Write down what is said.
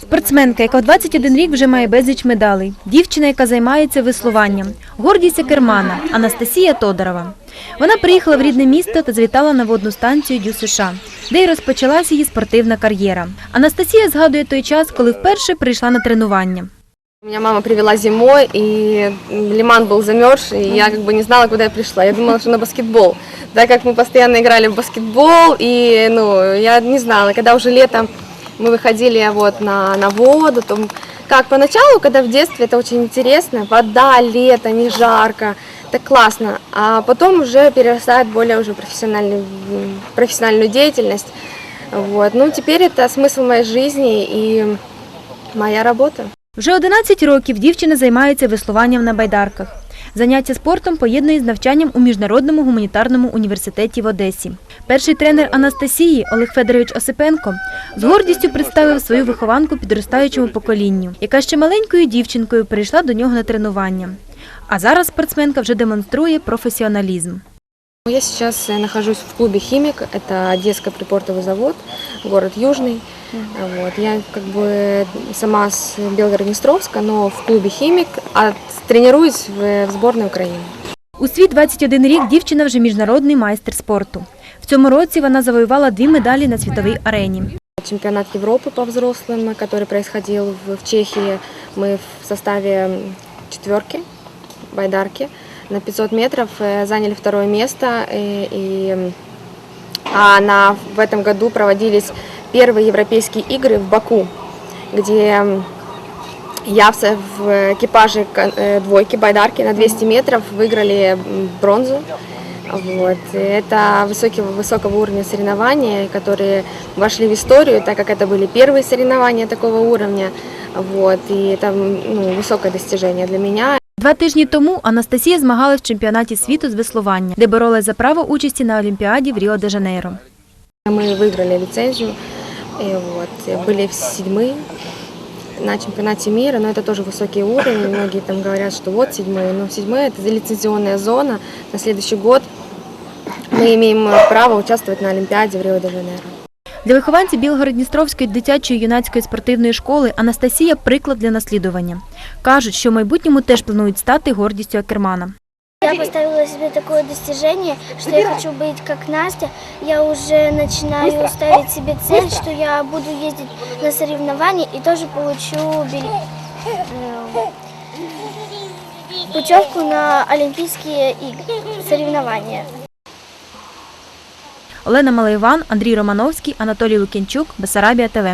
Спортсменка, яка в 21 рік вже має безліч медалей. Дівчина, яка займається веслуванням. Гордість Кермана Анастасія Тодорова. Вона приїхала в рідне місто та завітала на водну станцію Дю США, де й розпочалася її спортивна кар'єра. Анастасія згадує той час, коли вперше прийшла на тренування. Меня мама привела зимой, и лиман был замерз, и я как бы не знала, куда я пришла. Я думала, что на баскетбол. Так как мы постоянно играли в баскетбол, и ну, я не знала, когда уже летом мы выходили вот на, на воду, то как поначалу, когда в детстве это очень интересно, вода, лето, не жарко, так классно, а потом уже перерастает в более уже профессиональную, м, профессиональную деятельность. Вот. Ну, теперь это смысл моей жизни и моя работа. Вже 11 років дівчина займається веслуванням на байдарках. Заняття спортом поєднує з навчанням у Міжнародному гуманітарному університеті в Одесі. Перший тренер Анастасії Олег Федорович Осипенко з гордістю представив свою вихованку підростаючому поколінню, яка ще маленькою дівчинкою прийшла до нього на тренування. А зараз спортсменка вже демонструє професіоналізм. Я сейчас э, нахожусь в клубе «Химик», это Одесский припортовый завод, город Южный. Вот. Я как бы сама с Белгород-Днестровска, но в клубе «Химик», а тренируюсь в, в сборной Украины. У свій 21 рік дівчина вже міжнародний майстер спорту. В цьому році вона завоювала дві медалі на світовій арені. Чемпионат Европы по взрослым, который происходил в в Чехии, мы в составе м, четверки, байдарки, на 500 метров э, заняли второе место. э, И, м, а на, в этом году проводились первые европейские игры в Баку, где м, я в, со- в экипаже кон- э, двойки байдарки на 200 метров выиграли м, бронзу. Вот. И Это высокого, высокого уровня соревнования, которые вошли в историю, так как это были первые соревнования такого уровня. Вот. И это м, ну, высокое достижение для меня. Два тижні тому Анастасія змагалась в чемпіонаті світу з веслування, де боролась за право участі на Олімпіаді в Ріо-де-Жанейро. Мы выиграли лицензию, и вот, и были седьмые на чемпионате мира, но это тоже высокий уровень. Многие там говорят, что вот седьмые, но седьмые это лицензионная зона. На следующий год мы имеем право участвовать на Олимпиаде в Рио-де-Жанейро. Для вихованців Білгород-Дністровської дитячої юнацької спортивної школи Анастасія приклад для наслідування. Кажуть, що в майбутньому теж планують стати гордістю Акермана. Я поставила себе такое достижение, что я хочу быть как Настя. Я уже начинаю ставить себе цель, что я буду ездить на соревнования и тоже получу били- э, путевку на Олимпийские игры, соревнования. Олена Малайван, Андрій Романовський, Анатолій Лукінчук, Бесарабія ТВ.